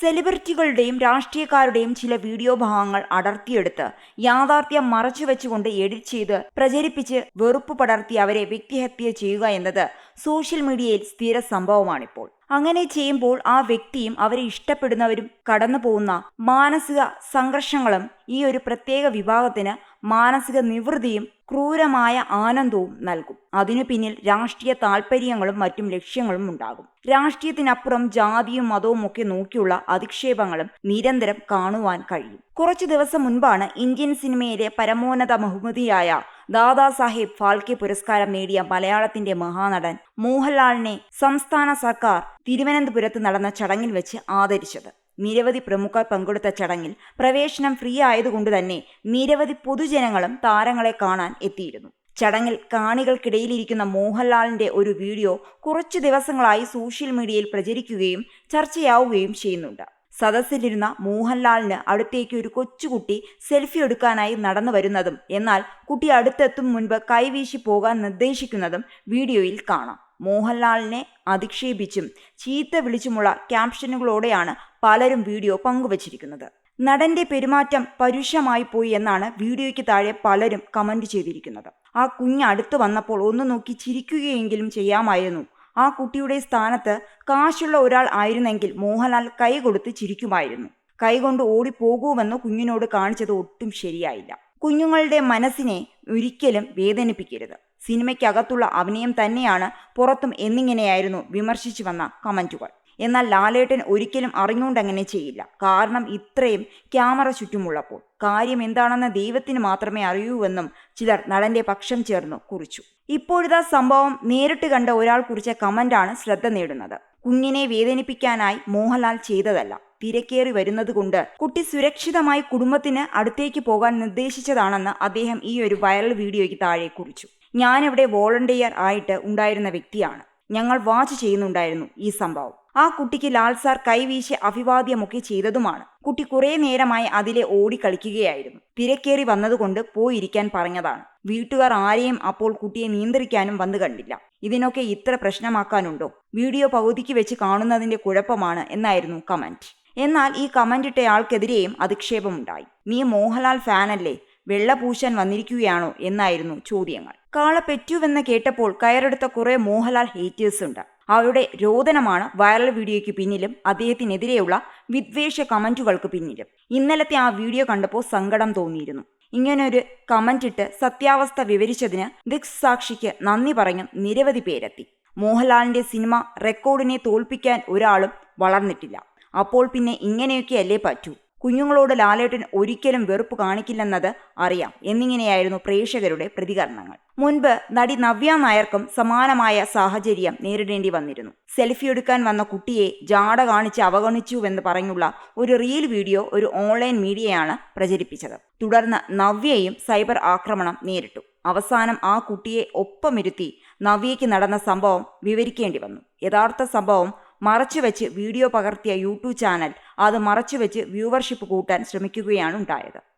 സെലിബ്രിറ്റികളുടെയും രാഷ്ട്രീയക്കാരുടെയും ചില വീഡിയോ ഭാഗങ്ങൾ അടർത്തിയെടുത്ത് യാഥാർത്ഥ്യം മറച്ചുവെച്ചുകൊണ്ട് എഡിറ്റ് ചെയ്ത് പ്രചരിപ്പിച്ച് വെറുപ്പ് പടർത്തി അവരെ വ്യക്തിഹത്യ ചെയ്യുക എന്നത് സോഷ്യൽ മീഡിയയിൽ സ്ഥിര സംഭവമാണിപ്പോൾ. അങ്ങനെ ചെയ്യുമ്പോൾ ആ വ്യക്തിയും അവരെ ഇഷ്ടപ്പെടുന്നവരും കടന്നു പോകുന്ന മാനസിക സംഘർഷങ്ങളും ഈ ഒരു പ്രത്യേക വിഭാഗത്തിന് മാനസിക നിവൃത്തിയും ക്രൂരമായ ആനന്ദവും നൽകും. അതിനു പിന്നിൽ രാഷ്ട്രീയ താൽപ്പര്യങ്ങളും മറ്റും ലക്ഷ്യങ്ങളും ഉണ്ടാകും. രാഷ്ട്രീയത്തിനപ്പുറം ജാതിയും മതവും ഒക്കെ നോക്കിയുള്ള അധിക്ഷേപങ്ങളും നിരന്തരം കാണുവാൻ കഴിയും. കുറച്ചു ദിവസം മുൻപാണ് ഇന്ത്യൻ സിനിമയിലെ പരമോന്നത ബഹുമതിയായ ദാദാസാഹേബ് ഫാൽക്കെ പുരസ്കാരം നേടിയ മലയാളത്തിന്റെ മഹാനടൻ മോഹൻലാലിനെ സംസ്ഥാന സർക്കാർ തിരുവനന്തപുരത്ത് നടന്ന ചടങ്ങിൽ വെച്ച് ആദരിച്ചത്. നിരവധി പ്രമുഖർ പങ്കെടുത്ത ചടങ്ങിൽ പ്രവേശനം ഫ്രീ ആയതുകൊണ്ട് തന്നെ നിരവധി പൊതുജനങ്ങളും താരങ്ങളെ കാണാൻ എത്തിയിരുന്നു. ചടങ്ങിൽ കാണികൾക്കിടയിലിരിക്കുന്ന മോഹൻലാലിന്റെ ഒരു വീഡിയോ കുറച്ചു ദിവസങ്ങളായി സോഷ്യൽ മീഡിയയിൽ പ്രചരിക്കുകയും ചർച്ചയാവുകയും ചെയ്യുന്നുണ്ട്. സദസ്സിലിരുന്ന മോഹൻലാലിന് അടുത്തേക്ക് ഒരു കൊച്ചുകുട്ടി സെൽഫി എടുക്കാനായി നടന്നു വരുന്നതും എന്നാൽ കുട്ടി അടുത്തെത്തും മുൻപ് കൈവീശി പോകാൻ നിർദ്ദേശിക്കുന്നതും വീഡിയോയിൽ കാണാം. മോഹൻലാലിനെ അധിക്ഷേപിച്ചും ചീത്ത വിളിച്ചുമുള്ള ക്യാപ്ഷനുകളോടെയാണ് പലരും വീഡിയോ പങ്കുവച്ചിരിക്കുന്നത്. നടന്റെ പെരുമാറ്റം പരുഷമായി പോയി എന്നാണ് വീഡിയോയ്ക്ക് താഴെ പലരും കമന്റ് ചെയ്തിരിക്കുന്നത്. ആ കുഞ്ഞ് അടുത്ത് വന്നപ്പോൾ ഒന്ന് നോക്കി ചിരിക്കുകയെങ്കിലും ചെയ്യാമായിരുന്നു. ആ കുട്ടിയുടെ സ്ഥാനത്ത് കാശുള്ള ഒരാൾ ആയിരുന്നെങ്കിൽ മോഹൻലാൽ കൈ കൊടുത്ത് ചിരിക്കുമായിരുന്നു. കൈകൊണ്ട് ഓടിപ്പോകുമെന്ന് കുഞ്ഞിനോട് കാണിച്ചത് ഒട്ടും ശരിയായില്ല. കുഞ്ഞുങ്ങളുടെ മനസ്സിനെ ഒരിക്കലും വേദനിപ്പിക്കരുത്. സിനിമയ്ക്കകത്തുള്ള അഭിനയം തന്നെയാണ് പുറത്തും എന്നിങ്ങനെയായിരുന്നു വിമർശിച്ചു വന്ന കമന്റുകൾ. എന്നാൽ ലാലേട്ടൻ ഒരിക്കലും അറിഞ്ഞുകൊണ്ടങ്ങനെ ചെയ്യില്ല. കാരണം ഇത്രയും ക്യാമറ ചുറ്റുമുള്ളപ്പോൾ. കാര്യം എന്താണെന്ന് ദൈവത്തിന് മാത്രമേ അറിയൂവെന്നും ചിലർ നടന്റെ പക്ഷം ചേർന്നു കുറിച്ചു. ഇപ്പോഴത്തെ സംഭവം നേരിട്ട് കണ്ട ഒരാൾ കുറിച്ച കമന്റാണ് ശ്രദ്ധ നേടുന്നത്. കുഞ്ഞിനെ വേദനിപ്പിക്കാനായി മോഹൻലാൽ ചെയ്തതല്ല. തിരക്കേറി വരുന്നതുകൊണ്ട് കുട്ടി സുരക്ഷിതമായി കുടുംബത്തിന് അടുത്തേക്ക് പോകാൻ നിർദ്ദേശിച്ചതാണെന്ന് അദ്ദേഹം ഈ ഒരു വൈറൽ വീഡിയോയ്ക്ക് താഴെ കുറിച്ചു. ഞാനിവിടെ വോളണ്ടിയർ ആയിട്ട് ഉണ്ടായിരുന്ന വ്യക്തിയാണ്. ഞങ്ങൾ വാച്ച് ചെയ്യുന്നുണ്ടായിരുന്നു ഈ സംഭവം. ആ കുട്ടിക്ക് ലാൽ സാർ കൈവീശി അഭിവാദ്യമൊക്കെ ചെയ്തതുമാണ്. കുട്ടി കുറേ നേരമായി അതിലെ ഓടി കളിക്കുകയായിരുന്നു തിരക്കേറി വന്നതുകൊണ്ട് പോയിരിക്കാൻ പറഞ്ഞതാണ്. വീട്ടുകാർ ആരെയും അപ്പോൾ കുട്ടിയെ നിയന്ത്രിക്കാനും വന്നു കണ്ടില്ല. ഇതിനൊക്കെ ഇത്ര പ്രശ്നമാക്കാനുണ്ടോ? വീഡിയോ പകുതിക്ക് വെച്ച് കാണുന്നതിന്റെ കുഴപ്പമാണ് എന്നായിരുന്നു കമന്റ് എന്നാൽ ഈ കമന്റ് ഇട്ടയാൾക്കെതിരെയും അധിക്ഷേപമുണ്ടായി. നീ മോഹൻലാൽ ഫാനല്ലേ? വെള്ള പൂശാൻ വന്നിരിക്കുകയാണോ? എന്നായിരുന്നു ചോദ്യങ്ങൾ. കാള പെറ്റുവെന്ന് കേട്ടപ്പോൾ കയറെടുത്ത കുറെ മോഹൻലാൽ ഹേറ്റേഴ്സ് ഉണ്ട്. അവരുടെ രോദനമാണ് വൈറൽ വീഡിയോയ്ക്ക് പിന്നിലും അദ്ദേഹത്തിനെതിരെയുള്ള വിദ്വേഷ കമന്റുകൾക്ക് പിന്നിലും. ഇന്നലത്തെ ആ വീഡിയോ കണ്ടപ്പോൾ സങ്കടം തോന്നിയിരുന്നു. ഇങ്ങനൊരു കമന്റ് ഇട്ട് സത്യാവസ്ഥ വിവരിച്ചതിന് ദിക് സാക്ഷിക്ക് നന്ദി പറഞ്ഞും നിരവധി പേരെത്തി. മോഹൻലാലിന്റെ സിനിമ റെക്കോർഡിനെ തോൽപ്പിക്കാൻ ഒരാളും വളർന്നിട്ടില്ല. അപ്പോൾ പിന്നെ ഇങ്ങനെയൊക്കെയല്ലേ പറ്റൂ? കുഞ്ഞുങ്ങളോട് ലാലേട്ടൻ ഒരിക്കലും വെറുപ്പ് കാണിക്കില്ലെന്നത് അറിയാം. എന്നിങ്ങനെയായിരുന്നു പ്രേക്ഷകരുടെ പ്രതികരണങ്ങൾ. മുൻപ് നടി നവ്യ നായർക്കും സമാനമായ സാഹചര്യം നേരിടേണ്ടി വന്നിരുന്നു. സെൽഫി എടുക്കാൻ വന്ന കുട്ടിയെ ജാട കാണിച്ച് അവഗണിച്ചുവെന്ന് പറഞ്ഞുള്ള ഒരു റീൽ വീഡിയോ ഒരു ഓൺലൈൻ മീഡിയയാണ് പ്രചരിപ്പിച്ചത്. തുടർന്ന് നവ്യയും സൈബർ ആക്രമണം നേരിട്ടു. അവസാനം ആ കുട്ടിയെ ഒപ്പമിരുത്തി നവ്യയ്ക്ക് നടന്ന സംഭവം വിവരിക്കേണ്ടി വന്നു. യഥാർത്ഥ സംഭവം മറച്ചുവെച്ച് വീഡിയോ പകർത്തിയ യൂട്യൂബ് ചാനൽ അത് മറച്ചുവെച്ച് വ്യൂവർഷിപ്പ് കൂട്ടാൻ ശ്രമിക്കുകയാണ് ഉണ്ടായത്.